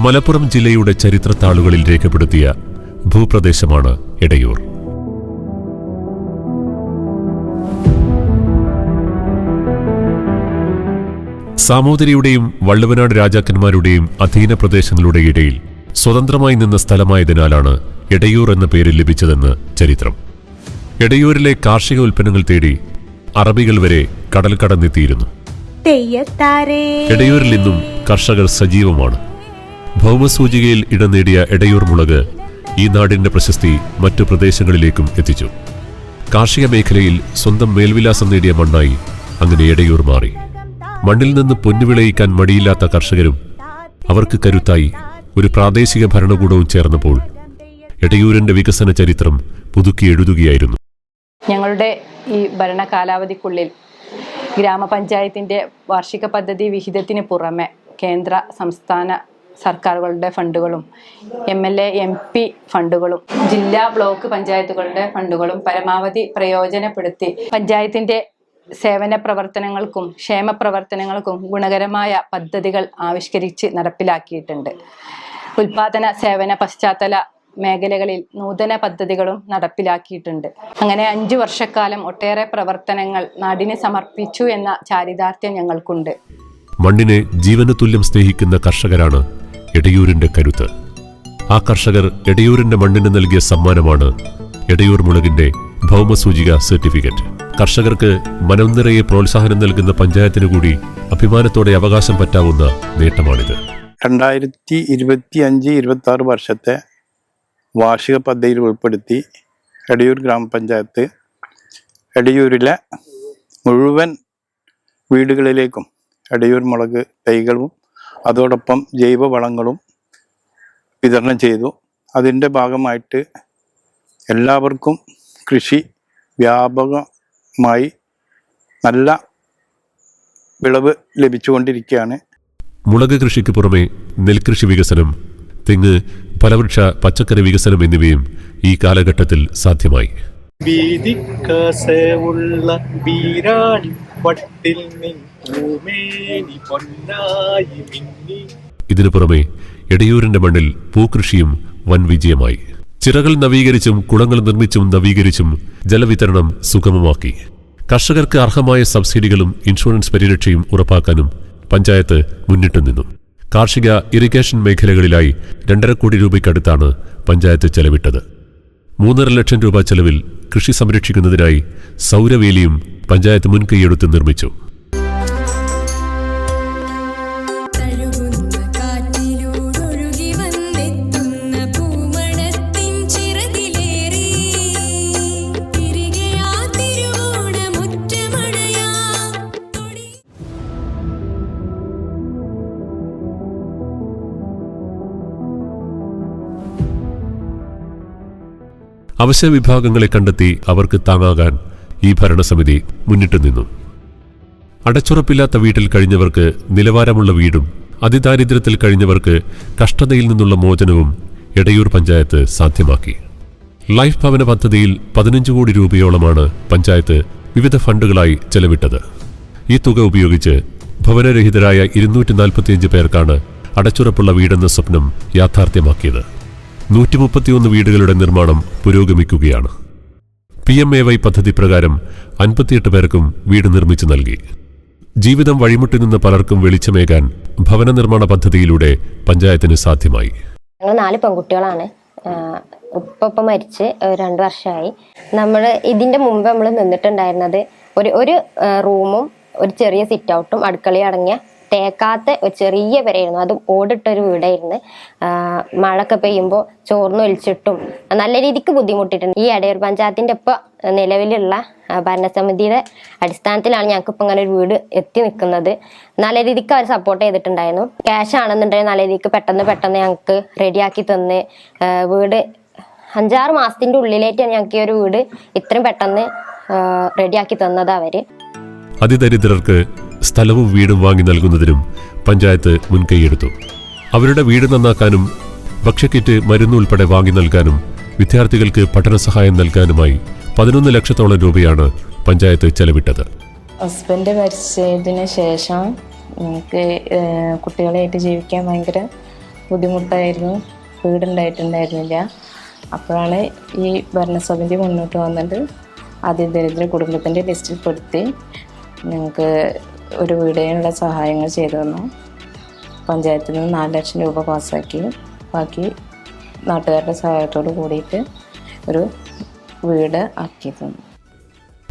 മലപ്പുറം ജില്ലയുടെ ചരിത്രത്താളുകളിൽ രേഖപ്പെടുത്തിയ ഭൂപ്രദേശമാണ് ഇടയൂർ സാമൂതിരിയുടെയും വള്ളുവനാട് രാജാക്കന്മാരുടെയും അധീന പ്രദേശങ്ങളുടെ ഇടയിൽ സ്വതന്ത്രമായി നിന്ന സ്ഥലമായതിനാലാണ് ഇടയൂർ എന്ന പേര് ലഭിച്ചതെന്ന് ചരിത്രം. ഇടയൂരിലെ കാർഷിക ഉൽപ്പന്നങ്ങൾ തേടി അറബികൾ വരെ കടൽ കടന്നെത്തിയിരുന്നു ഇടയൂരിൽ എടയൂരിൽ ഇന്നും കർഷകർ സജീവമാണ്. ഭൗമസൂചികയിൽ ഇടം നേടിയ എടയൂർ മുളക് ഈ നാടിന്റെ പ്രശസ്തി മറ്റു പ്രദേശങ്ങളിലേക്കും എത്തിച്ചു. കാർഷിക മേഖലയിൽ സ്വന്തം മേൽവിലാസം നേടിയ മണ്ണായി അങ്ങനെ എടയൂർ മാറി. മണ്ണിൽ നിന്ന് പൊന്നുവിളയിക്കാൻ മടിയില്ലാത്ത കർഷകരും അവർക്ക് കരുത്തായി ഒരു പ്രാദേശിക ഭരണകൂടവും ചേർന്നപ്പോൾ എടയൂരിന്റെ വികസന ചരിത്രം പുതുക്കി എഴുതുകയായിരുന്നു. ഞങ്ങളുടെ ഈ ഭരണ കാലാവധിക്കുള്ളിൽ ഗ്രാമപഞ്ചായത്തിന്റെ വാർഷിക പദ്ധതി വിഹിതത്തിന് പുറമെ കേന്ദ്ര സംസ്ഥാന സർക്കാരുകളുടെ ഫണ്ടുകളും M L A M P ഫണ്ടുകളും ജില്ലാ ബ്ലോക്ക് പഞ്ചായത്തുകളുടെ ഫണ്ടുകളും പരമാവധി പ്രയോജനപ്പെടുത്തി പഞ്ചായത്തിന്റെ സേവന പ്രവർത്തനങ്ങൾക്കും ക്ഷേമ പ്രവർത്തനങ്ങൾക്കും ഗുണകരമായ പദ്ധതികൾ ആവിഷ്കരിച്ച് നടപ്പിലാക്കിയിട്ടുണ്ട്. ഉൽപാദന സേവന പശ്ചാത്തല മേഖലകളിൽ നൂതന പദ്ധതികളും നടപ്പിലാക്കിയിട്ടുണ്ട്. അങ്ങനെ അഞ്ചു വർഷക്കാലം ഒട്ടേറെ പ്രവർത്തനങ്ങൾ നാടിന് സമർപ്പിച്ചു എന്ന ചാരിതാർത്ഥ്യം ഞങ്ങൾക്കുണ്ട്. മണ്ണിനെ ജീവനതുല്യം സ്നേഹിക്കുന്ന കർഷകരാണ് എടയൂരിന്റെ കരുത്ത്. ആ കർഷകർ എടയൂരിന്റെ മണ്ണിന് നൽകിയ സമ്മാനമാണ് എടയൂർ മുളകിന്റെ ഭൗമസൂചിക സർട്ടിഫിക്കറ്റ്. കർഷകർക്ക് മനം നിറയെ പ്രോത്സാഹനം നൽകുന്ന പഞ്ചായത്തിന് കൂടി അഭിമാനത്തോടെ അവകാശം പറ്റാവുന്ന നേട്ടമാണിത്. രണ്ടായിരത്തി ഇരുപത്തി അഞ്ച് ഇരുപത്തി ആറ് വർഷത്തെ വാർഷിക പദ്ധതിയിൽ ഉൾപ്പെടുത്തി എടയൂർ ഗ്രാമപഞ്ചായത്ത് എടയൂരിലെ മുഴുവൻ വീടുകളിലേക്കും എടയൂർ മുളക് തൈകളും അതോടൊപ്പം ജൈവവളങ്ങളും വിതരണം ചെയ്തു. അതിന്റെ ഭാഗമായിട്ട് എല്ലാവർക്കും കൃഷി വ്യാപകമായി നല്ല വിളവ് ലഭിച്ചുകൊണ്ടിരിക്കുകയാണ്. മുളക് കൃഷിക്ക് പുറമെ നെൽകൃഷി വികസനം തെങ്ങ് ഫലവൃക്ഷ പച്ചക്കറി വികസനം എന്നിവയും ഈ കാലഘട്ടത്തിൽ സാധ്യമായി. വീതിക്കസവുള്ള വീരാണി നിന്നൂമേനി പൊന്നായി മിന്നി. ഇതിനു പുറമെ എടയൂരിന്റെ മണ്ണിൽ പൂക്കൃഷിയും വൻ വിജയമായി. ചിറകൾ നവീകരിച്ചും കുളങ്ങൾ നിർമ്മിച്ചും നവീകരിച്ചും ജലവിതരണം സുഗമമാക്കി. കർഷകർക്ക് അർഹമായ സബ്സിഡികളും ഇൻഷുറൻസ് പരിരക്ഷയും ഉറപ്പാക്കാനും പഞ്ചായത്ത് മുന്നിട്ടു നിന്നു. കാർഷിക ഇറിഗേഷൻ മേഖലകളിലായി രണ്ടര കോടി രൂപയ്ക്കടുത്താണ് പഞ്ചായത്ത് ചെലവിട്ടത്. മൂന്നര ലക്ഷം രൂപ ചെലവിൽ കൃഷി സംരക്ഷിക്കുന്നതിനായി സൗരവേലിയും പഞ്ചായത്ത് മുൻകൈയെടുത്ത് നിർമ്മിച്ചു അവശ്യ വിഭാഗങ്ങളെ കണ്ടെത്തി അവർക്ക് താങ്ങാകാൻ ഈ ഭരണസമിതി മുന്നിട്ടു നിന്നു. അടച്ചുറപ്പില്ലാത്ത വീട്ടിൽ കഴിഞ്ഞവർക്ക് നിലവാരമുള്ള വീടും അതിദാരിദ്ര്യത്തിൽ കഴിഞ്ഞവർക്ക് കഷ്ടതയിൽ നിന്നുള്ള മോചനവും എടയൂർ പഞ്ചായത്ത് സാധ്യമാക്കി. ലൈഫ് ഭവന പദ്ധതിയിൽ പതിനഞ്ച് കോടി രൂപയോളമാണ് പഞ്ചായത്ത് വിവിധ ഫണ്ടുകളായി ചെലവിട്ടത്. ഈ തുക ഉപയോഗിച്ച് ഭവനരഹിതരായ ഇരുന്നൂറ്റി നാൽപ്പത്തിയഞ്ച് പേർക്കാണ് അടച്ചുറപ്പുള്ള വീടെന്ന സ്വപ്നം യാഥാർത്ഥ്യമാക്കിയത്. നൂറ്റി മുപ്പത്തിയൊന്ന് വീടുകളുടെ നിർമ്മാണം പുരോഗമിക്കുകയാണ്. പി എം എ വൈ പദ്ധതി പ്രകാരം അൻപത്തിയെട്ട് പേർക്കും വീട് നിർമ്മിച്ചു നൽകി. ജീവിതം വഴിമുട്ടി നിന്ന് പലർക്കും വെളിച്ചമേകാൻ ഭവന നിർമ്മാണ പദ്ധതിയിലൂടെ പഞ്ചായത്തിന് സാധ്യമായി. ഞങ്ങൾ നാല് പെൺകുട്ടികളാണ്. ഉപ്പ മരിച്ച് രണ്ട് വർഷമായി. നമ്മൾ ഇതിന്റെ മുമ്പ് നമ്മൾ നിന്നിട്ടുണ്ടായിരുന്നത് ഒരു ഒരു റൂമും ഒരു ചെറിയ സിറ്റ് ഔട്ടും അടുക്കളയും അടങ്ങിയ തേക്കാത്ത ഒരു ചെറിയ പെരയായിരുന്നു. അതും ഓടിട്ടൊരു വീടായിരുന്നു. മഴക്കെ പെയ്യുമ്പോൾ ചോർന്ന് ഒലിച്ചിട്ടും നല്ല രീതിക്ക് ബുദ്ധിമുട്ടിയിട്ടുണ്ട്. ഈ അടയൂർ പഞ്ചായത്തിന്റെ ഇപ്പോൾ നിലവിലുള്ള ഭരണസമിതിയുടെ അടിസ്ഥാനത്തിലാണ് ഞങ്ങൾക്ക് ഇപ്പം ഇങ്ങനെ ഒരു വീട് എത്തി നിൽക്കുന്നത്. നല്ല രീതിക്ക് അവർ സപ്പോർട്ട് ചെയ്തിട്ടുണ്ടായിരുന്നു. ക്യാഷ് ആണെന്നുണ്ടെങ്കിൽ നല്ല രീതിക്ക് പെട്ടെന്ന് പെട്ടെന്ന് ഞങ്ങൾക്ക് റെഡിയാക്കി തന്ന് വീട് അഞ്ചാറ് മാസത്തിന്റെ ഉള്ളിലേറ്റാണ് ഞങ്ങൾക്ക് ഈ ഒരു വീട് ഇത്രയും പെട്ടെന്ന് റെഡിയാക്കി തന്നത് അവർ. അതിദരിദ്രർക്ക് സ്ഥലവും വീടും വാങ്ങി നൽകുന്നതിനും പഞ്ചായത്ത് മുൻകൈയെടുത്തു. അവരുടെ വീട് നന്നാക്കാനും ഭക്ഷ്യക്കിറ്റ് മരുന്ന് ഉൾപ്പെടെ വാങ്ങി നൽകാനും വിദ്യാർത്ഥികൾക്ക് പഠന സഹായം നൽകാനുമായി പതിനൊന്ന് ലക്ഷത്തോളം രൂപയാണ് പഞ്ചായത്ത് ചെലവിട്ടത്. ഹസ്ബൻഡ് മരിച്ചതിന് ശേഷം എനിക്ക് കുട്ടികളായിട്ട് ജീവിക്കാൻ ഭയങ്കര ബുദ്ധിമുട്ടായിരുന്നു. വീടുണ്ടായിട്ടുണ്ടായിരുന്നില്ല. അപ്പോഴാണ് ഈ ഭരണസമിതി മുന്നോട്ട് വന്നിട്ട് അതിദരിദ്ര കുടുംബത്തിന്റെ ലിസ്റ്റിൽ പെടുത്തി ഞങ്ങൾക്ക് ഒരു വീടിനുള്ള സഹായങ്ങൾ ചെയ്തു തന്നു. പഞ്ചായത്തിൽ നിന്ന് നാല് ലക്ഷം രൂപ പാസ്സാക്കി. ബാക്കി നാട്ടുകാരുടെ സഹായത്തോട് കൂടിയിട്ട് ഒരു വീട് ആക്കി തന്നു.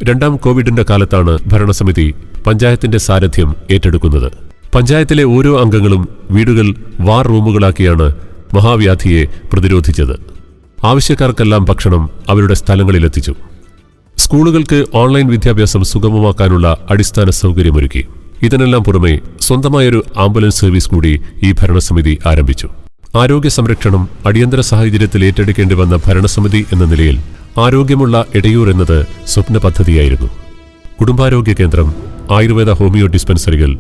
രണ്ടാം കോവിഡിന്റെ കാലത്താണ് ഭരണസമിതി പഞ്ചായത്തിന്റെ സാരഥ്യം ഏറ്റെടുക്കുന്നത്. പഞ്ചായത്തിലെ ഓരോ അംഗങ്ങളും വീടുകൾ വാർ റൂമുകളാക്കിയാണ് മഹാവ്യാധിയെ പ്രതിരോധിച്ചത്. ആവശ്യക്കാർക്കെല്ലാം ഭക്ഷണം അവരുടെ സ്ഥലങ്ങളിലെത്തിച്ചു. സ്കൂളുകൾക്ക് ഓൺലൈൻ വിദ്യാഭ്യാസം സുഗമമാക്കാനുള്ള അടിസ്ഥാന സൗകര്യമൊരുക്കി. ഇതിനെല്ലാം പുറമെ സ്വന്തമായൊരു ആംബുലൻസ് സർവീസ് കൂടി ഈ ഭരണസമിതി ആരംഭിച്ചു. ആരോഗ്യ സംരക്ഷണം അടിയന്തര സാഹചര്യത്തിൽ ഏറ്റെടുക്കേണ്ടി വന്ന ഭരണസമിതി എന്ന നിലയിൽ ആരോഗ്യമുള്ള ഇടയൂർ എന്നത് സ്വപ്ന പദ്ധതിയായിരുന്നു. കുടുംബാരോഗ്യ കേന്ദ്രം ആയുർവേദ ഹോമിയോ ഡിസ്പെൻസറികൾ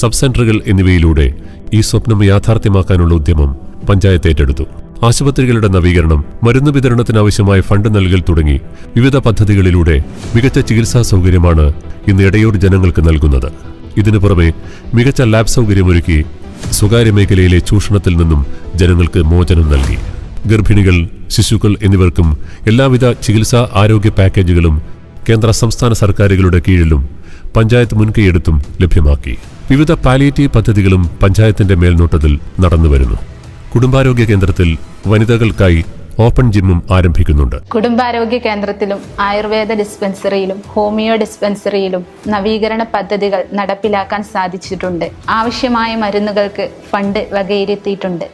സബ് സെന്ററുകൾ എന്നിവയിലൂടെ ഈ സ്വപ്നം യാഥാർത്ഥ്യമാക്കാനുള്ള ഉദ്യമം പഞ്ചായത്ത് ഏറ്റെടുത്തു. ആശുപത്രികളുടെ നവീകരണം മരുന്ന് വിതരണത്തിനാവശ്യമായ ഫണ്ട് നൽകൽ തുടങ്ങി. വിവിധ പദ്ധതികളിലൂടെ മികച്ച ചികിത്സാ സൗകര്യമാണ് ഇന്ന് ഇടയൂർ ജനങ്ങൾക്ക് നൽകുന്നത്. ഇതിനു പുറമെ മികച്ച ലാബ് സൗകര്യമൊരുക്കി സ്വകാര്യ മേഖലയിലെ ചൂഷണത്തിൽ നിന്നും ജനങ്ങൾക്ക് മോചനം നൽകി. ഗർഭിണികൾ ശിശുക്കൾ എന്നിവർക്കും എല്ലാവിധ ചികിത്സാ ആരോഗ്യ പാക്കേജുകളും കേന്ദ്ര സംസ്ഥാന സർക്കാരുകളുടെ കീഴിലും പഞ്ചായത്ത് മുൻകൈയെടുത്തും ലഭ്യമാക്കി. വിവിധ പാലിയേറ്റീവ് പദ്ധതികളും പഞ്ചായത്തിന്റെ മേൽനോട്ടത്തിൽ നടന്നുവരുന്നു. കുടുംബാരോഗ്യ കേന്ദ്രത്തിൽ വനിതകൾക്കായി ഓപ്പൺ ജിമ്മും ആരംഭിക്കുന്നുണ്ട്. കുടുംബാരോഗ്യ കേന്ദ്രത്തിലും ആയുർവേദ ഡിസ്പെൻസറിയിലും ഹോമിയോ ഡിസ്പെൻസറിയിലും നവീകരണ പദ്ധതികൾ നടപ്പിലാക്കാൻ സാധിച്ചിട്ടുണ്ട്. ആവശ്യമായ മരുന്നുകൾക്ക് ഫണ്ട് വകയിരുത്തിയിട്ടുണ്ട്.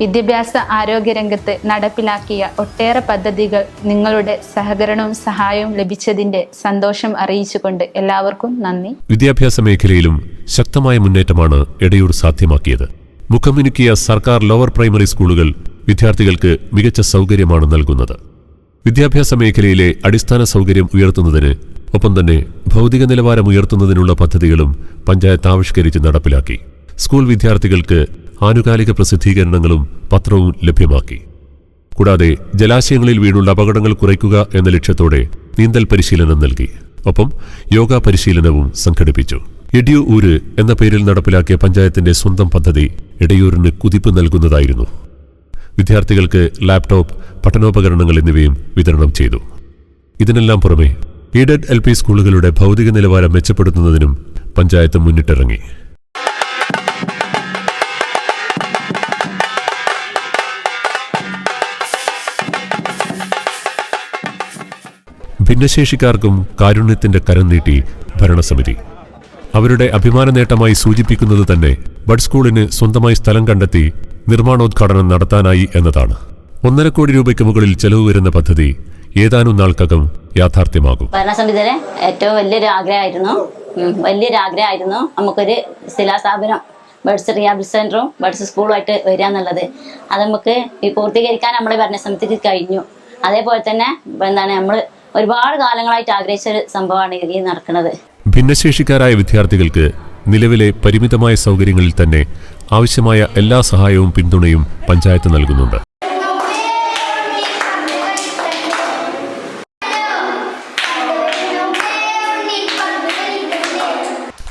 വിദ്യാഭ്യാസ ആരോഗ്യ രംഗത്ത് നടപ്പിലാക്കിയ ഒട്ടേറെ പദ്ധതികൾ നിങ്ങളുടെ സഹകരണവും സഹായവും ലഭിച്ചതിന്റെ സന്തോഷം അറിയിച്ചുകൊണ്ട് എല്ലാവർക്കും നന്ദി. വിദ്യാഭ്യാസ മേഖലയിലും ശക്തമായ മുന്നേറ്റമാണ് ഇടയൂർ സാധ്യമാക്കിയത്. മുഖമിനുക്കിയ സർക്കാർ ലോവർ പ്രൈമറി സ്കൂളുകൾ വിദ്യാർത്ഥികൾക്ക് മികച്ച സൗകര്യമാണ് നൽകുന്നത്. വിദ്യാഭ്യാസ മേഖലയിലെ അടിസ്ഥാന സൗകര്യം ഉയർത്തുന്നതിന് ഒപ്പം തന്നെ ഭൗതിക നിലവാരം ഉയർത്തുന്നതിനുള്ള പദ്ധതികളും പഞ്ചായത്ത് ആവിഷ്കരിച്ച് നടപ്പിലാക്കി. സ്കൂൾ വിദ്യാർത്ഥികൾക്ക് ആനുകാലിക പ്രസിദ്ധീകരണങ്ങളും പത്രവും ലഭ്യമാക്കി. കൂടാതെ ജലാശയങ്ങളിൽ വീണുള്ള അപകടങ്ങൾ കുറയ്ക്കുക എന്ന ലക്ഷ്യത്തോടെ നീന്തൽ പരിശീലനം നൽകി. ഒപ്പം യോഗ പരിശീലനവും സംഘടിപ്പിച്ചു. എഡിയു ഊര് എന്ന പേരിൽ നടപ്പിലാക്കിയ പഞ്ചായത്തിന്റെ സ്വന്തം പദ്ധതി എടയൂരിന് കുതിപ്പ് നൽകുന്നതായിരുന്നു. വിദ്യാർത്ഥികൾക്ക് ലാപ്ടോപ്പ് പഠനോപകരണങ്ങൾ എന്നിവയും വിതരണം ചെയ്തു. ഇതിനെല്ലാം പുറമെ എയ്ഡഡ് എൽ പി സ്കൂളുകളുടെ ഭൗതിക നിലവാരം മെച്ചപ്പെടുത്തുന്നതിനും പഞ്ചായത്ത് മുന്നിട്ടിറങ്ങി. ഭിന്നശേഷിക്കാർക്കും കാരുണ്യത്തിന്റെ കരം നീട്ടി ഭരണസമിതി. അവരുടെ അഭിമാന നേട്ടമായി സൂചിപ്പിക്കുന്നത് തന്നെ ബഡ് സ്കൂളിന് സ്വന്തമായി സ്ഥലം കണ്ടെത്തി നിർമ്മാണോദ്ഘാടനം നടത്താനായി എന്നതാണ്. ഒന്നര കോടി രൂപയ്ക്ക് മുകളിൽ ചെലവ് വരുന്ന പദ്ധതി ഏതാനും നാൾക്കകം യാഥാർത്ഥ്യമാകും. ഭരണസമിതിയുടെ ഏറ്റവും വലിയൊരു ആഗ്രഹമായിരുന്നു. വലിയൊരു ആഗ്രഹമായിരുന്നു നമുക്കൊരു ശിലാസ്ഥാപനം ബഡ്സ് റിയാബിൾ സെന്ററും ബഡ്സ് സ്കൂളുമായിട്ട് വരിക എന്നുള്ളത്. അത് നമുക്ക് പൂർത്തീകരിക്കാൻ നമ്മുടെ ഭരണസമിതിക്ക് കഴിഞ്ഞു. അതേപോലെ തന്നെ എന്താണ് നമ്മൾ ഒരുപാട് കാലങ്ങളായിട്ട് ആഗ്രഹിച്ച ഒരു സംഭവമാണ് ഈ നടക്കുന്നത്. ഭിന്നശേഷിക്കാരായ വിദ്യാർത്ഥികൾക്ക് നിലവിലെ പരിമിതമായ സൗകര്യങ്ങളിൽ തന്നെ ആവശ്യമായ എല്ലാ സഹായവും പിന്തുണയും പഞ്ചായത്ത് നൽകുന്നുണ്ട്.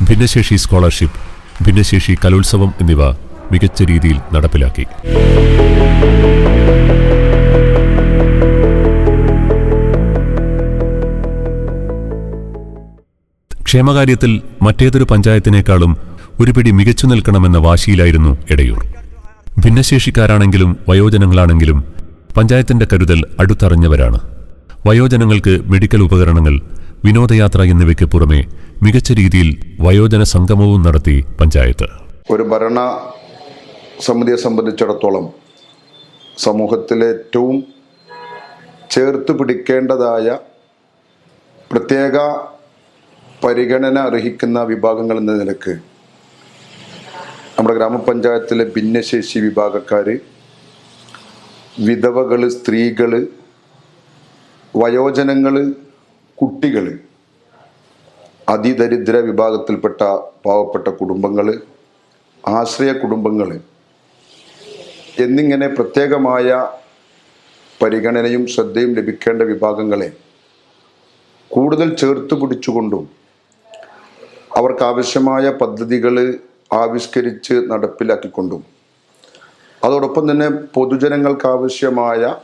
ഭിന്നശേഷി സ്കോളർഷിപ്പ് ഭിന്നശേഷി കലോത്സവം എന്നിവ മികച്ച രീതിയിൽ നടപ്പിലാക്കി. ക്ഷേമകാര്യത്തിൽ മറ്റേതൊരു പഞ്ചായത്തിനേക്കാളും ഒരു പിടി മികച്ചു നിൽക്കണമെന്ന വാശിയിലായിരുന്നു എടയൂർ. ഭിന്നശേഷിക്കാരാണെങ്കിലും വയോജനങ്ങളാണെങ്കിലും പഞ്ചായത്തിന്റെ കരുതൽ അടുത്തറിഞ്ഞവരാണ്. വയോജനങ്ങൾക്ക് മെഡിക്കൽ ഉപകരണങ്ങൾ വിനോദയാത്ര എന്നിവയ്ക്ക് പുറമെ മികച്ച രീതിയിൽ വയോജന സംഗമവും നടത്തി പഞ്ചായത്ത്. ഒരു ഭരണ സമിതിയെ സംബന്ധിച്ചിടത്തോളം സമൂഹത്തിലെ ഏറ്റവും ചേർത്ത് പിടിക്കേണ്ടതായ പ്രത്യേക പരിഗണന അർഹിക്കുന്ന വിഭാഗങ്ങൾ എന്ന നിലയ്ക്ക് നമ്മുടെ ഗ്രാമപഞ്ചായത്തിലെ ഭിന്നശേഷി വിഭാഗക്കാർ വിധവകൾ സ്ത്രീകൾ വയോജനങ്ങൾ കുട്ടികൾ അതിദരിദ്ര വിഭാഗത്തിൽപ്പെട്ട പാവപ്പെട്ട കുടുംബങ്ങൾ ആശ്രയ കുടുംബങ്ങൾ എന്നിങ്ങനെ പ്രത്യേകമായ പരിഗണനയും ശ്രദ്ധയും ലഭിക്കേണ്ട വിഭാഗങ്ങളെ കൂടുതൽ ചേർത്ത് പിടിച്ചുകൊണ്ടും അവർക്ക് ആവശ്യമായ പദ്ധതികൾ ആവിഷ്കരിച്ച് നടപ്പിലാക്കിക്കൊണ്ടും. അതോടൊപ്പം തന്നെ പൊതുജനങ്ങൾക്കാവശ്യമായ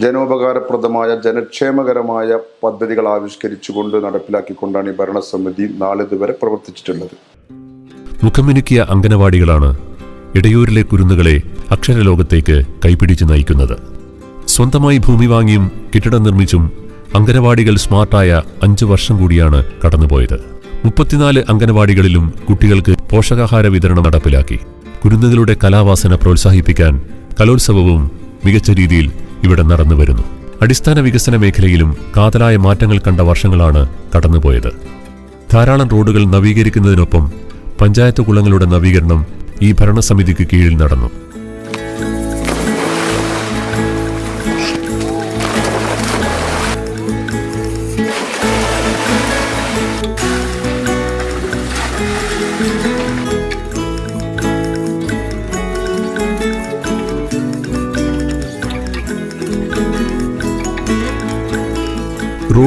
ജനോപകാരപ്രദമായ ജനക്ഷേമകരമായ പദ്ധതികൾ ആവിഷ്കരിച്ചുകൊണ്ട് നടപ്പിലാക്കിക്കൊണ്ടാണ് ഈ ഭരണസമിതി നാളിതുവരെ പ്രവർത്തിച്ചിട്ടുള്ളത്. മുഖമിനുക്കിയ അംഗനവാടികളാണ് ഇടയൂരിലെ കുരുന്നുകളെ അക്ഷരലോകത്തേക്ക് കൈപിടിച്ച് നയിക്കുന്നത്. സ്വന്തമായി ഭൂമി വാങ്ങിയും കെട്ടിടം നിർമ്മിച്ചും അംഗനവാടികൾ സ്മാർട്ടായ അഞ്ചു വർഷം കൂടിയാണ് കടന്നുപോയത്. മുപ്പത്തിനാല് അംഗനവാടികളിലും കുട്ടികൾക്ക് പോഷകാഹാര വിതരണം നടപ്പിലാക്കി. കുരുന്നുകളുടെ കലാവാസന പ്രോത്സാഹിപ്പിക്കാൻ കലോത്സവവും മികച്ച രീതിയിൽ ഇവിടെ നടന്നു വരുന്നു. അടിസ്ഥാന വികസന മേഖലയിലും കാതലായ മാറ്റങ്ങൾ കണ്ട വർഷങ്ങളാണ് കടന്നുപോയത്. ധാരാളം റോഡുകൾ നവീകരിക്കുന്നതിനൊപ്പം പഞ്ചായത്ത് കുളങ്ങളുടെ നവീകരണം ഈ ഭരണസമിതിക്ക് കീഴിൽ നടന്നു.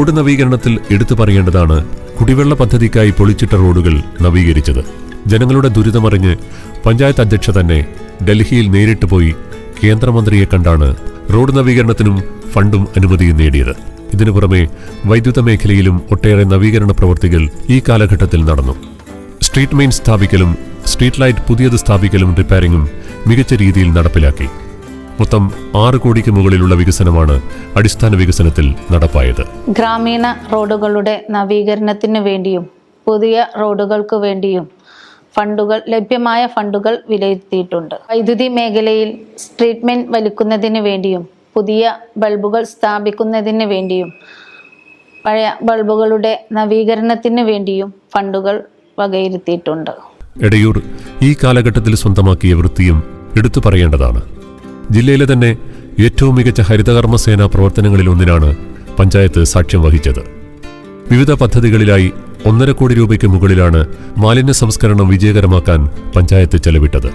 റോഡ് നവീകരണത്തിൽ എടുത്തു പറയേണ്ടതാണ് കുടിവെള്ള പദ്ധതിക്കായി പൊളിച്ചിട്ട റോഡുകൾ നവീകരിച്ചത്. ജനങ്ങളുടെ ദുരിതമറിഞ്ഞ് പഞ്ചായത്ത് അധ്യക്ഷ തന്നെ ഡൽഹിയിൽ നേരിട്ട് പോയി കേന്ദ്രമന്ത്രിയെ കണ്ടാണ് റോഡ് നവീകരണത്തിനും ഫണ്ടും അനുമതിയും നേടിയത്. ഇതിനു പുറമെ വൈദ്യുത മേഖലയിലും ഒട്ടേറെ നവീകരണ പ്രവൃത്തികൾ ഈ കാലഘട്ടത്തിൽ നടന്നു. സ്ട്രീറ്റ് മെയിൻ സ്ഥാപിക്കലും സ്ട്രീറ്റ് ലൈറ്റ് പുതിയത് സ്ഥാപിക്കലും റിപ്പയറിംഗും മികച്ച രീതിയിൽ നടപ്പിലാക്കി. മൊത്തം ആറ് കോടിക്ക് മുകളിലുള്ള വികസനമാണ് അടിസ്ഥാന വികസനത്തിൽ നടപ്പായത്. ഗ്രാമീണ റോഡുകളുടെ നവീകരണത്തിന് വേണ്ടിയും പുതിയ റോഡുകൾക്ക് വേണ്ടിയും ഫണ്ടുകൾ ലഭ്യമായ ഫണ്ടുകൾ വിലയിരുത്തിയിട്ടുണ്ട്. വൈദ്യുതി മേഖലയിൽ ട്രീറ്റ്മെന്റ് വലിക്കുന്നതിന് വേണ്ടിയും പുതിയ ബൾബുകൾ സ്ഥാപിക്കുന്നതിന് വേണ്ടിയും പഴയ ബൾബുകളുടെ നവീകരണത്തിന് വേണ്ടിയും ഫണ്ടുകൾ വകയിരുത്തിയിട്ടുണ്ട്. ഇടയൂർ ഈ കാലഘട്ടത്തിൽ സ്വന്തമാക്കിയ വൃത്തിയും എടുത്തു പറയേണ്ടതാണ്. ജില്ലയിലെ തന്നെ ഏറ്റവും മികച്ച ഹരിതകർമ്മസേന പ്രവർത്തനങ്ങളിലൊന്നിനാണ് പഞ്ചായത്ത് സാക്ഷ്യം വഹിച്ചത്. വിവിധ പദ്ധതികളിലായി ഒന്നര കോടി രൂപയ്ക്ക് മുകളിലാണ് മാലിന്യ സംസ്കരണം വിജയകരമാക്കാൻ പഞ്ചായത്ത് ചെലവിട്ടത്.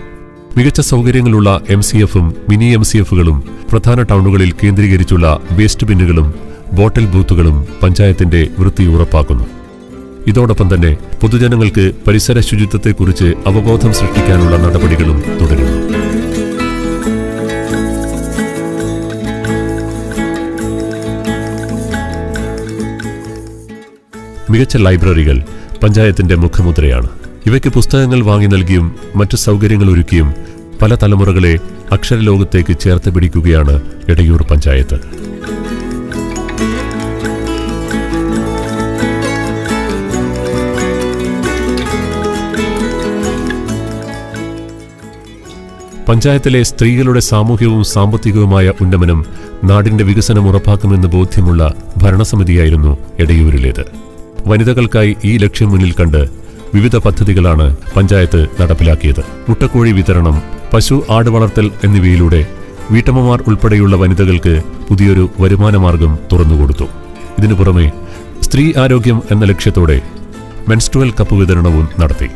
മികച്ച സൗകര്യങ്ങളുള്ള എം സി എഫും മിനി എം സി എഫുകളും പ്രധാന ടൗണുകളിൽ കേന്ദ്രീകരിച്ചുള്ള വേസ്റ്റ് ബിന്നുകളും ബോട്ടിൽ ബൂത്തുകളും പഞ്ചായത്തിന്റെ വൃത്തി ഉറപ്പാക്കുന്നു. ഇതോടൊപ്പം തന്നെ പൊതുജനങ്ങൾക്ക് പരിസര ശുചിത്വത്തെക്കുറിച്ച് അവബോധം സൃഷ്ടിക്കാനുള്ള നടപടികളും തുടരുന്നു മികച്ച ലൈബ്രറികൾ പഞ്ചായത്തിന്റെ മുഖമുദ്രയാണ്. ഇവയ്ക്ക് പുസ്തകങ്ങൾ വാങ്ങി നൽകിയും മറ്റു സൗകര്യങ്ങൾ ഒരുക്കിയും പല തലമുറകളെ അക്ഷരലോകത്തേക്ക് ചേർത്ത് പിടിക്കുകയാണ് എടയൂർ പഞ്ചായത്ത്. പഞ്ചായത്തിലെ സ്ത്രീകളുടെ സാമൂഹികവും സാമ്പത്തികവുമായ ഉന്നമനം നാടിന്റെ വികസനം ഉറപ്പാക്കുമെന്ന് ബോധ്യമുള്ള ഭരണസമിതിയായിരുന്നു എടയൂരിലേത്. വനിതകൾക്കായി ഈ ലക്ഷ്യം മുന്നിൽ കണ്ട് വിവിധ പദ്ധതികളാണ് പഞ്ചായത്ത് നടപ്പിലാക്കിയത്. മുട്ടക്കോഴി വിതരണം പശു ആട് വളർത്തൽ എന്നിവയിലൂടെ വീട്ടമ്മമാർ ഉൾപ്പെടെയുള്ള വനിതകൾക്ക് പുതിയൊരു വരുമാനമാർഗം തുറന്നുകൊടുത്തു. ഇതിനു പുറമെ സ്ത്രീ ആരോഗ്യം എന്ന ലക്ഷ്യത്തോടെ മെൻസ്ട്രുവൽ കപ്പ് വിതരണവും നടത്തി.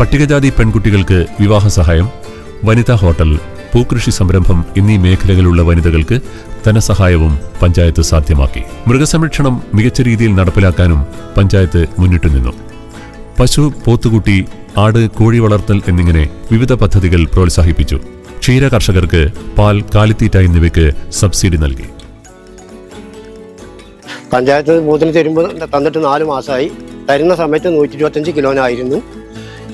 പട്ടികജാതി പെൺകുട്ടികൾക്ക് വിവാഹ സഹായം വനിതാ ഹോട്ടൽ പൂക്കൃഷി സംരംഭം എന്നീ മേഖലകളിലുള്ള വനിതകൾക്ക് ധനസഹായവും പഞ്ചായത്ത് സാധ്യമാക്കി. മൃഗസംരക്ഷണം മികച്ച രീതിയിൽ നടപ്പിലാക്കാനും പഞ്ചായത്ത് മുന്നിട്ടു നിന്നു. പശു പോത്തുകുട്ടി ആട് കോഴി വളർത്തൽ എന്നിങ്ങനെ വിവിധ പദ്ധതികൾ പ്രോത്സാഹിപ്പിച്ചു. ക്ഷീര കർഷകർക്ക് പാൽ കാലിത്തീറ്റ എന്നിവയ്ക്ക് സബ്സിഡി നൽകി. പഞ്ചായത്ത് ബൂത്തിന് തരുമ്പോൾ തന്നിട്ട് നാല് മാസമായി. തരുന്ന സമയത്ത് നൂറ്റി ഇരുപത്തഞ്ച് കിലോനായിരുന്നു.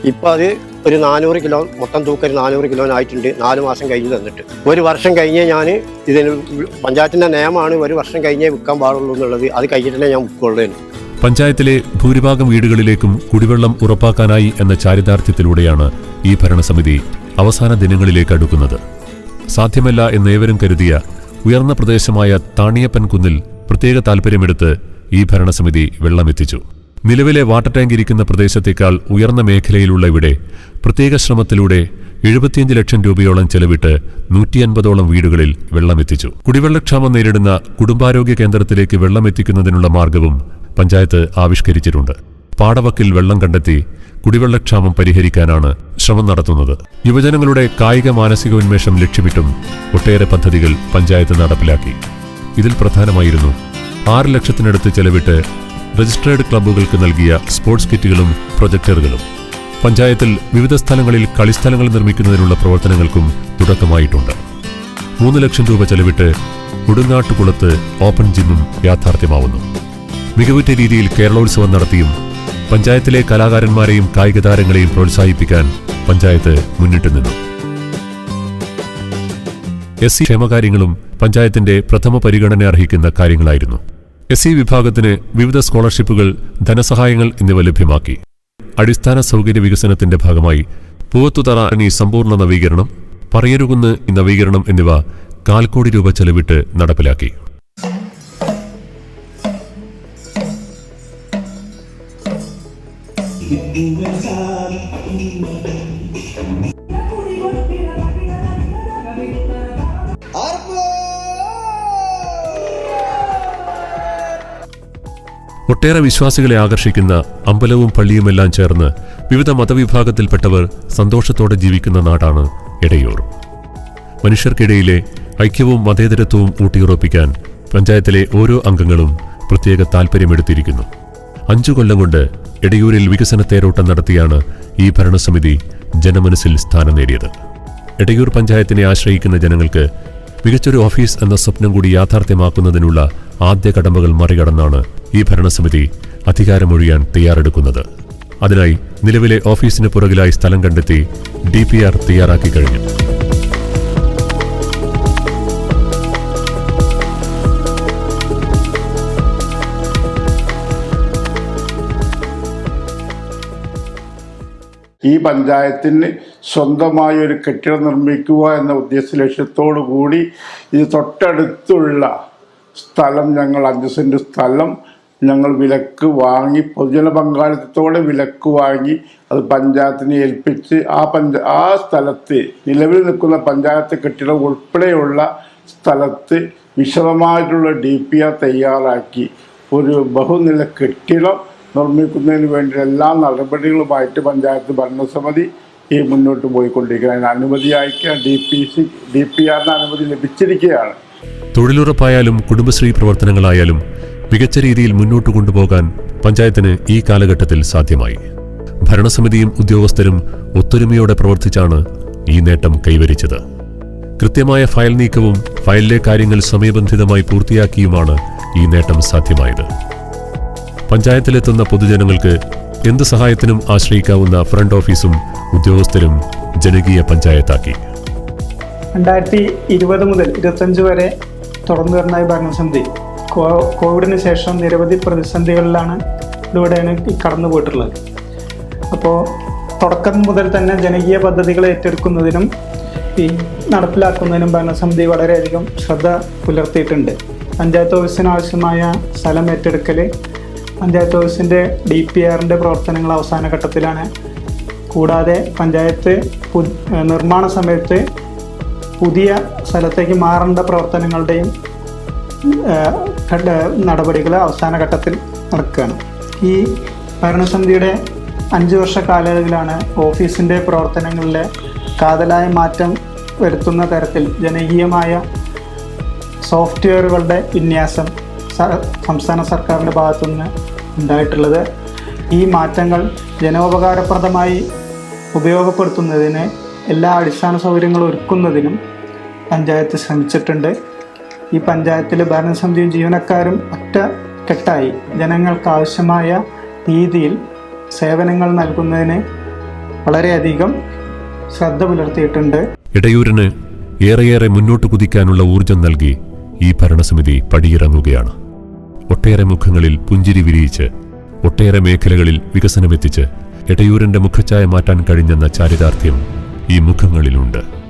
ഇപ്പം അത് ഒരു നാനൂറ് കിലോ മൊത്തം തൂക്കം ഒരു നാനൂറ് കിലോനായിട്ടുണ്ട്. നാല് മാസം കഴിഞ്ഞ് തന്നിട്ട്. ഒരു വർഷം കഴിഞ്ഞേ ഞാൻ ഇതിന് പഞ്ചായത്തിന്റെ നിയമമാണ് ഒരു വർഷം കഴിഞ്ഞേ വിൽക്കാൻ പാടുള്ളൂ എന്നുള്ളത്. അത് കഴിഞ്ഞിട്ടേ ഞാൻ വിൽക്കുള്ളൂ പഞ്ചായത്തിലെ ഭൂരിഭാഗം വീടുകളിലേക്കും കുടിവെള്ളം ഉറപ്പാക്കാനായി എന്ന ചാരിതാർത്ഥ്യത്തിലൂടെയാണ് ഈ ഭരണസമിതി അവസാന ദിനങ്ങളിലേക്ക് അടുക്കുന്നത്. സാധ്യമല്ല എന്നേവരും കരുതിയ ഉയർന്ന പ്രദേശമായ താണിയപ്പൻ കുന്നിൽ പ്രത്യേക താൽപ്പര്യമെടുത്ത് ഈ ഭരണസമിതി വെള്ളമെത്തിച്ചു. നിലവിലെ വാട്ടർ ടാങ്ക് ഇരിക്കുന്ന പ്രദേശത്തേക്കാൾ ഉയർന്ന മേഖലയിലുള്ള ഇവിടെ പ്രത്യേക ശ്രമത്തിലൂടെ എഴുപത്തിയഞ്ച് ലക്ഷം രൂപയോളം ചെലവിട്ട് നൂറ്റി അൻപതോളം വീടുകളിൽ വെള്ളമെത്തിച്ചു. കുടിവെള്ളക്ഷാമം നേരിടുന്ന കുടുംബാരോഗ്യ കേന്ദ്രത്തിലേക്ക് വെള്ളമെത്തിക്കുന്നതിനുള്ള മാർഗവും പഞ്ചായത്ത് ആവിഷ്കരിച്ചിട്ടുണ്ട്. പാടവക്കിൽ വെള്ളം കണ്ടെത്തി കുടിവെള്ളക്ഷാമം പരിഹരിക്കാനാണ് ശ്രമം നടത്തുന്നത്. യുവജനങ്ങളുടെ കായിക മാനസിക ഉന്മേഷം ലക്ഷ്യമിട്ടും ഒട്ടേറെ പദ്ധതികൾ പഞ്ചായത്ത് നടപ്പിലാക്കി. ഇതിൽ പ്രധാനമായിരുന്നു ആറ് ലക്ഷത്തിനടുത്ത് ചെലവിട്ട് രജിസ്ട്രേഡ് ക്ലബ്ബുകൾക്ക് നൽകിയ സ്പോർട്സ് കിറ്റുകളും പ്രൊജക്ടറുകളും. പഞ്ചായത്തിൽ വിവിധ സ്ഥലങ്ങളിൽ കളിസ്ഥലങ്ങൾ നിർമ്മിക്കുന്നതിനുള്ള പ്രവർത്തനങ്ങൾക്കും തുടക്കമായിട്ടുണ്ട്. മൂന്ന് ലക്ഷം രൂപ ചെലവിട്ട് ഉടുങ്ങാട്ടുകുളത്ത് ഓപ്പൺ ജിമ്മും യാഥാർത്ഥ്യമാവുന്നു. മികവുറ്റ രീതിയിൽ കേരളോത്സവം നടത്തിയും പഞ്ചായത്തിലെ കലാകാരന്മാരെയും കായിക താരങ്ങളെയും പ്രോത്സാഹിപ്പിക്കാൻ പഞ്ചായത്ത് മുന്നിട്ട് നിന്നു. എസ് സി ക്ഷേമകാര്യങ്ങളും പഞ്ചായത്തിന്റെ പ്രഥമ പരിഗണന അർഹിക്കുന്ന കാര്യങ്ങളായിരുന്നു. എസ് സി വിഭാഗത്തിന് വിവിധ സ്കോളർഷിപ്പുകൾ ധനസഹായങ്ങൾ എന്നിവ ലഭ്യമാക്കി. അടിസ്ഥാന സൗകര്യ വികസനത്തിന്റെ ഭാഗമായി പൂവത്തുതറ അണി സമ്പൂർണ നവീകരണം പറയരുകുന്ന് നവീകരണം എന്നിവ കാൽക്കോടി കോടി രൂപ ചെലവിട്ട് നടപ്പിലാക്കി. ഒട്ടേറെ വിശ്വാസികളെ ആകർഷിക്കുന്ന അമ്പലവും പള്ളിയുമെല്ലാം ചേർന്ന് വിവിധ മതവിഭാഗത്തിൽപ്പെട്ടവർ സന്തോഷത്തോടെ ജീവിക്കുന്ന നാടാണ് ഇടയൂർ മനുഷ്യർക്കിടയിലെ ഐക്യവും മതേതരത്വവും ഊട്ടിയുറപ്പിക്കാൻ പഞ്ചായത്തിലെ ഓരോ അംഗങ്ങളും പ്രത്യേക താൽപ്പര്യമെടുത്തിരിക്കുന്നു അഞ്ചു കൊല്ലം കൊണ്ട് എടയൂരിൽ വികസന തേരോട്ടം നടത്തിയാണ് ഈ ഭരണസമിതി ജനമനസ്സിൽ സ്ഥാനം നേടിയത്. എടയൂർ പഞ്ചായത്തിനെ ആശ്രയിക്കുന്ന ജനങ്ങൾക്ക് മികച്ചൊരു ഓഫീസ് എന്ന സ്വപ്നം കൂടി യാഥാർത്ഥ്യമാക്കുന്നതിനുള്ള ആദ്യ കടമ്പകൾ മറികടന്നാണ് ഈ ഭരണസമിതി അധികാരമൊഴിയാൻ തയ്യാറെടുക്കുന്നത്. അതിനായി നിലവിലെ ഓഫീസിന് പുറകിലായി സ്ഥലം കണ്ടെത്തി ഡി പി ആർ തയ്യാറാക്കി കഴിഞ്ഞു. ഈ പഞ്ചായത്തിന് സ്വന്തമായ ഒരു കെട്ടിടം നിർമ്മിക്കുക എന്ന ഉദ്ദേശ ലക്ഷ്യത്തോടു കൂടി ഇത് തൊട്ടടുത്തുള്ള സ്ഥലം ഞങ്ങൾ അഞ്ച് സെന്റ് സ്ഥലം ഞങ്ങൾ വിലക്ക് വാങ്ങി പൊതുജന പങ്കാളിത്തത്തോടെ വിലക്ക് വാങ്ങി അത് പഞ്ചായത്തിനെ ഏൽപ്പിച്ച് ആ പഞ്ച ആ സ്ഥലത്ത് നിലവിൽ നിൽക്കുന്ന പഞ്ചായത്ത് കെട്ടിടം ഉൾപ്പെടെയുള്ള സ്ഥലത്ത് വിശദമായിട്ടുള്ള ഡി പി ആർ തയ്യാറാക്കി. ഒരു ബഹുനില കെട്ടിടം നിർമ്മിക്കുന്നതിന് വേണ്ടി എല്ലാ നടപടികളുമായിട്ട് പഞ്ചായത്ത് ഭരണസമിതി ഈ മുന്നോട്ട് പോയിക്കൊണ്ടിരിക്കുന്നത് അതിന് അനുമതി അയക്കാൻ D P C D P ആറിന് അനുമതി ലഭിച്ചിരിക്കുകയാണ്. തൊഴിലുറപ്പായാലും കുടുംബശ്രീ പ്രവർത്തനങ്ങളായാലും മികച്ച രീതിയിൽ മുന്നോട്ട് കൊണ്ടുപോകാൻ പഞ്ചായത്തിന് ഈ കാലഘട്ടത്തിൽ സാധ്യമായി. ഭരണസമിതിയും ഉദ്യോഗസ്ഥരും ഒത്തൊരുമയോടെ പ്രവർത്തിച്ചാണ് ഈ നേട്ടം കൈവരിച്ചത്. കൃത്യമായ ഫയൽ നീക്കവും ഫയലിലെ കാര്യങ്ങൾ സമയബന്ധിതമായി പൂർത്തിയാക്കിയുമാണ് ഈ നേട്ടം സാധ്യമായത്. പഞ്ചായത്തിലെത്തുന്ന പൊതുജനങ്ങൾക്ക് എന്ത് സഹായത്തിനും ആശ്രയിക്കാവുന്ന ഫ്രണ്ട് ഓഫീസും ഉദ്യോഗസ്ഥരും ജനകീയ പഞ്ചായത്താക്കി. രണ്ടായിരത്തി ഇരുപത് മുതൽ ഇരുപത്തഞ്ച് വരെ തുടർന്നു വരുന്ന ഈ ഭരണസമിതി കോവിഡിന് ശേഷം നിരവധി പ്രതിസന്ധികളിലാണ് ഇതിലൂടെയാണ് കടന്നു പോയിട്ടുള്ളത്. അപ്പോൾ തുടക്കം മുതൽ തന്നെ ജനകീയ പദ്ധതികൾ ഏറ്റെടുക്കുന്നതിനും ഈ നടപ്പിലാക്കുന്നതിനും ഭരണസമിതി വളരെയധികം ശ്രദ്ധ പുലർത്തിയിട്ടുണ്ട്. പഞ്ചായത്ത് ഓഫീസിന് ആവശ്യമായ സ്ഥലം ഏറ്റെടുക്കൽ പഞ്ചായത്ത് ഓഫീസിന്റെ ഡി പി ആറിന്റെ പ്രവർത്തനങ്ങൾ അവസാന ഘട്ടത്തിലാണ്. കൂടാതെ പഞ്ചായത്ത് നിർമ്മാണ സമയത്ത് പുതിയ സ്ഥലത്തേക്ക് മാറേണ്ട പ്രവർത്തനങ്ങളുടെയും നടപടികൾ അവസാന ഘട്ടത്തിൽ നടക്കുകയാണ്. ഈ ഭരണസമിതിയുടെ അഞ്ച് വർഷ കാലയളവിലാണ് ഓഫീസിന്റെ പ്രവർത്തനങ്ങളിലെ കാതലായ മാറ്റം വരുത്തുന്ന തരത്തിൽ ജനകീയമായ സോഫ്റ്റ്വെയറുകളുടെ വിന്യാസം സംസ്ഥാന സർക്കാരിന്റെ ഭാഗത്തുനിന്ന് ഉണ്ടായിട്ടുള്ളത്. ഈ മാറ്റങ്ങൾ ജനോപകാരപ്രദമായി ഉപയോഗപ്പെടുത്തുന്നതിന് എല്ലാ അടിസ്ഥാന സൗകര്യങ്ങളും ഒരുക്കുന്നതിനും പഞ്ചായത്ത് ശ്രമിച്ചിട്ടുണ്ട്. ഈ പഞ്ചായത്തിലെ ഭരണസമിതിയും ജീവനക്കാരും ഒറ്റ കെട്ടായി. ജനങ്ങൾക്ക് ആവശ്യമായ രീതിയിൽ സേവനങ്ങൾ നൽകുന്നതിന് വളരെയധികം ശ്രദ്ധ പുലർത്തിയിട്ടുണ്ട്. ഇടയൂരിന് ഏറെയേറെ മുന്നോട്ട് കുതിക്കാനുള്ള ഊർജം നൽകി ഈ ഭരണസമിതി പടിയിറങ്ങുകയാണ്. ഒട്ടേറെ മുഖങ്ങളിൽ പുഞ്ചിരി വിരിയിച്ച് ഒട്ടേറെ മേഖലകളിൽ വികസനമെത്തിച്ച് എടയൂരിന്റെ മുഖച്ഛായ മാറ്റാൻ കഴിഞ്ഞെന്ന ചാരിതാർത്ഥ്യം ഈ മുഖങ്ങളിലുണ്ട്.